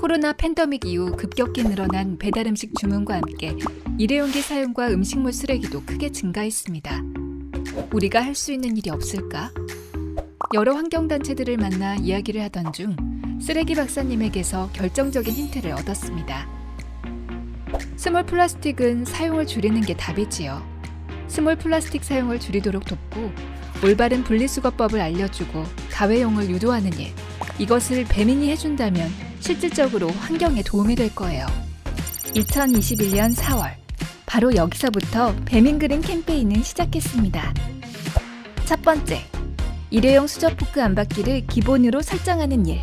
코로나 팬데믹 이후 급격히 늘어난 배달 음식 주문과 함께 일회용기 사용과 음식물 쓰레기도 크게 증가했습니다. 우리가 할 수 있는 일이 없을까? 여러 환경단체들을 만나 이야기를 하던 중 쓰레기 박사님에게서 결정적인 힌트를 얻었습니다. 스몰 플라스틱은 사용을 줄이는 게 답이지요. 스몰 플라스틱 사용을 줄이도록 돕고 올바른 분리수거법을 알려주고 다회용을 유도하는 일. 이것을 배민이 해준다면 실질적으로 환경에 도움이 될 거예요. 2021년 4월. 바로 여기서부터 배민 그린 캠페인은 시작했습니다. 첫 번째. 일회용 수저 포크 안 받기를 기본으로 설정하는 일.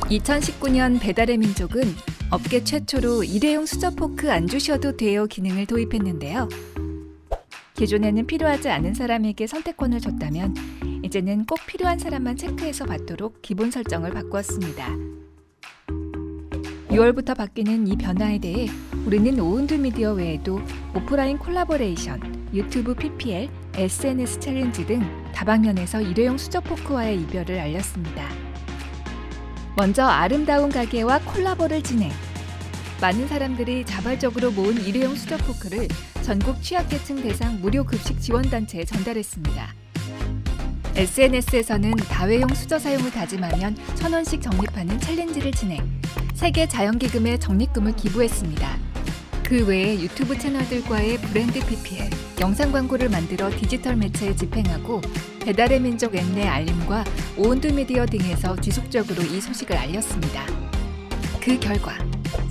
2019년 배달의 민족은 업계 최초로 일회용 수저 포크 안 주셔도 돼요 기능을 도입했는데요. 기존에는 필요하지 않은 사람에게 선택권을 줬다면 이제는 꼭 필요한 사람만 체크해서 받도록 기본 설정을 바꾸었습니다. 6월부터 바뀌는 이 변화에 대해 우리는 오운드 미디어 외에도 오프라인 콜라보레이션, 유튜브 PPL, SNS 챌린지 등 다방면에서 일회용 수저 포크와의 이별을 알렸습니다. 먼저 아름다운 가게와 콜라보를 진행. 많은 사람들이 자발적으로 모은 일회용 수저 포크를 전국 취약계층 대상 무료 급식 지원단체에 전달했습니다. SNS에서는 다회용 수저 사용을 다짐하면 천 원씩 적립하는 챌린지를 진행. 세계 자연기금에 적립금을 기부했습니다. 그 외에 유튜브 채널들과의 브랜드 PPL, 영상 광고를 만들어 디지털 매체에 집행하고 배달의 민족 앱내 알림과 오운드 미디어 등에서 지속적으로 이 소식을 알렸습니다. 그 결과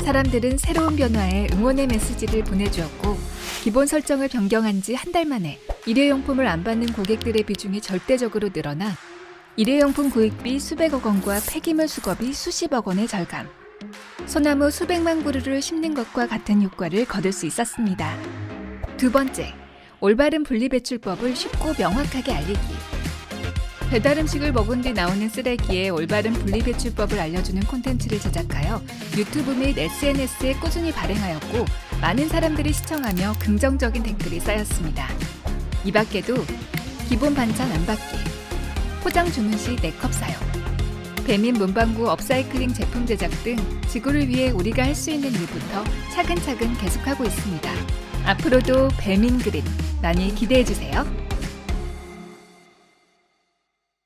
사람들은 새로운 변화에 응원의 메시지를 보내주었고 기본 설정을 변경한 지 한 달 만에 일회용품을 안 받는 고객들의 비중이 절대적으로 늘어나 일회용품 구입비 수백억 원과 폐기물 수거비 수십억 원의 절감. 소나무 수백만 그루를 심는 것과 같은 효과를 거둘 수 있었습니다. 두 번째, 올바른 분리배출법을 쉽고 명확하게 알리기. 배달 음식을 먹은 뒤 나오는 쓰레기에 올바른 분리배출법을 알려주는 콘텐츠를 제작하여 유튜브 및 SNS에 꾸준히 발행하였고 많은 사람들이 시청하며 긍정적인 댓글이 쌓였습니다. 이 밖에도 기본 반찬 안 받기, 포장 주문 시네컵 사용, 배민 문방구 업사이클링 제품 제작 등 지구를 위해 우리가 할 수 있는 일부터 차근차근 계속하고 있습니다. 앞으로도 배민 그림 많이 기대해 주세요.